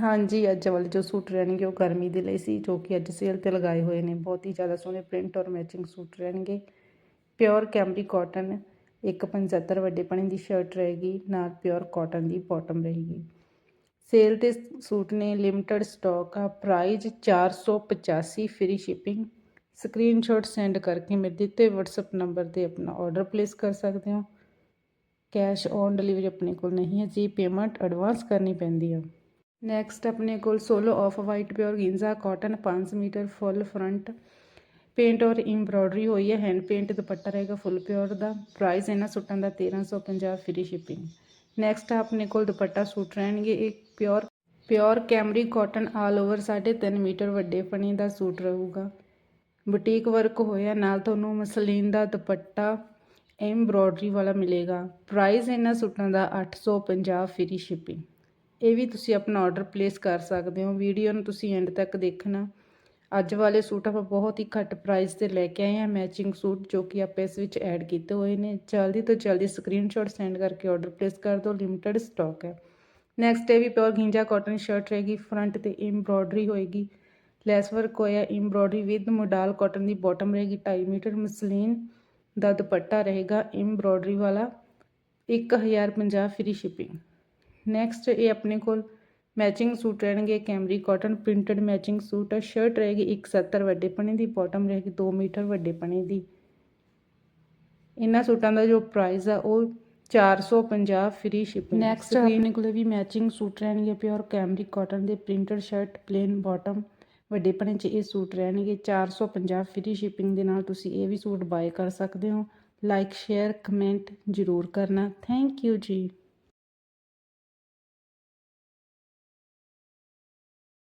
ਹਾਂਜੀ, ਅੱਜ ਵਾਲੇ ਜੋ ਸੂਟ ਰਹਿਣਗੇ ਉਹ ਗਰਮੀ ਦੇ ਲਈ ਸੀ, ਜੋ ਕਿ ਅੱਜ ਸੇਲ ਤੇ ਲਗਾਏ ਹੋਏ ਨੇ। ਬਹੁਤ ਹੀ ਜ਼ਿਆਦਾ ਸੋਹਣੇ ਪ੍ਰਿੰਟ ਔਰ ਮੈਚਿੰਗ ਸੂਟ ਰਹਿਣਗੇ। ਪਿਓਰ ਕੈਮਰੀ ਕਾਟਨ 175 ਵੱਡੇ ਪਣੇ ਦੀ ਸ਼ਰਟ ਰਹੇਗੀ, ਨਾਲ ਪਿਓਰ ਕਾਟਨ ਦੀ ਬਾਟਮ ਰਹੇਗੀ। ਸੇਲ ਤੇ ਸੂਟ ਨੇ ਲਿਮਟਿਡ ਸਟਾਕ ਆ price 485 free shipping screenshot send ਕਰਕੇ ਮੇਰੇ ਦਿੱਤੇ WhatsApp ਨੰਬਰ ਤੇ ਆਪਣਾ ਆਰਡਰ ਪਲੇਸ ਕਰ ਸਕਦੇ ਹੋ। ਕੈਸ਼ ਔਨ ਡਿਲੀਵਰੀ ਆਪਣੇ ਕੋਲ ਨਹੀਂ ਹੈ, ਜੀ ਪੇਮੈਂਟ ਐਡਵਾਂਸ ਕਰਨੀ ਪੈਂਦੀ ਹੈ ਨੈਕਸਟ ਆਪਣੇ ਕੋਲ solo off white pure ਗਿੰਜ਼ਾ cotton 5 metre full front paint ਔਰ ਐਮਬ੍ਰੋਇਡਰੀ ਹੋਈ ਹੈ। ਹੈਂਡ ਪੇਂਟ ਦੁਪੱਟਾ ਰਹੇਗਾ ਫੁੱਲ ਪਿਓਰ ਦਾ। ਪ੍ਰਾਈਸ ਇਹਨਾਂ ਸੂਟਾਂ ਦਾ 1350 ਫ੍ਰੀ ਸ਼ਿਪਿੰਗ ਨੈਕਸਟ ਆਪਣੇ ਕੋਲ ਦੁਪੱਟਾ ਸੂਟ ਰਹਿਣਗੇ। ਇੱਕ pure pure Camry cotton all over 3.5 metre ਵੱਡੇ ਫਣੀ ਦਾ ਸੂਟ ਰਹੂਗਾ। ਬੁਟੀਕ ਵਰਕ ਹੋਇਆ। ਨਾਲ ਤੁਹਾਨੂੰ ਮਸਲੀਨ ਦਾ ਦੁਪੱਟਾ ਐਮਬ੍ਰੋਇਡਰੀ ਵਾਲਾ ਮਿਲੇਗਾ। ਪ੍ਰਾਈਸ ਇਹਨਾਂ ਸੂਟਾਂ ਦਾ 850 ਫ੍ਰੀ ਸ਼ਿਪਿੰਗ ਇਹ ਵੀ ਤੁਸੀਂ ਆਪਣਾ ਆਰਡਰ ਪਲੇਸ ਕਰ ਸਕਦੇ ਹੋ। ਵੀਡੀਓ ਨੂੰ ਤੁਸੀਂ ਐਂਡ ਤੱਕ ਦੇਖਣਾ। ਅੱਜ ਵਾਲੇ ਸੂਟ ਆਪਾਂ ਬਹੁਤ ਹੀ ਘੱਟ ਪ੍ਰਾਈਸ ਤੇ ਲੈ ਕੇ ਆਏ ਹਾਂ। ਮੈਚਿੰਗ ਸੂਟ ਜੋ ਕਿ ਆਪਾਂ ਇਸ ਵਿੱਚ ਐਡ ਕੀਤੇ ਹੋਏ ਨੇ। ਜਲਦੀ ਤੋਂ ਜਲਦੀ ਸਕਰੀਨਸ਼ਾਟ ਸੈਂਡ ਕਰਕੇ ਆਰਡਰ ਪਲੇਸ ਕਰ ਦਿਓ। ਲਿਮਟਿਡ ਸਟਾਕ ਹੈ। ਨੈਕਸਟ ਇਹ ਵੀ ਪਿਓਰ ਗਿੰਜਾ ਕਾਟਨ ਸ਼ਰਟ ਰਹੇਗੀ। ਫਰੰਟ ਤੇ ਐਮਬ੍ਰੋਇਡਰੀ ਹੋਏਗੀ। ਲੈਸ ਵਰਕ ਹੋਇਆ। ਐਮਬ੍ਰੋਇਡਰੀ ਵਿਦ ਮੋਡਲ ਕਾਟਨ ਦੀ ਬਾਟਮ ਰਹੇਗੀ। 2.5 ਮੀਟਰ ਮਸਲੀਨ ਦਾ ਦੁਪੱਟਾ ਰਹੇਗਾ। ਐਮਬ੍ਰੋਇਡਰੀ ਵਾਲਾ 1050 ਫ੍ਰੀ ਸ਼ਿਪਿੰਗ ਨੈਕਸਟ ਇਹ ਆਪਣੇ ਕੋਲ ਮੈਚਿੰਗ ਸੂਟ ਰਹਿਣਗੇ Camry cotton printed matching suit ਹੈ ਸ਼ਰਟ ਰਹੇਗੀ 170 ਵੱਡੇ ਪਣੇ ਦੀ ਬਾਟਮ ਰਹੇਗੀ 2 ਮੀਟਰ ਵੱਡੇ ਪਣੇ ਦੀ। ਇਹਨਾਂ ਸੂਟਾਂ ਦਾ ਜੋ ਪ੍ਰਾਈਸ ਆ ਉਹ 450 ਫ੍ਰੀ ਸ਼ਿਪਿੰਗ ਨੈਕਸਟ ਆਪਣੇ ਕੋਲੇ ਵੀ ਮੈਚਿੰਗ ਸੂਟ ਰਹਿਣਗੇ ਪਿਓਰ ਕੈਮਰੀ ਕਾਟਨ ਦੇ ਪ੍ਰਿੰਟਡ ਸ਼ਰਟ ਪਲੇਨ ਬਾਟਮ ਵੱਡੇ ਪਣੇ 'ਚ ਇਹ ਸੂਟ ਰਹਿਣਗੇ 450 ਫ੍ਰੀ ਸ਼ਿਪਿੰਗ ਦੇ ਨਾਲ ਤੁਸੀਂ ਇਹ ਵੀ ਸੂਟ ਬਾਏ ਕਰ ਸਕਦੇ ਹੋ। ਲਾਈਕ ਸ਼ੇਅਰ ਕਮੈਂਟ ਜ਼ਰੂਰ ਕਰਨਾ। ਥੈਂਕ ਯੂ ਜੀ।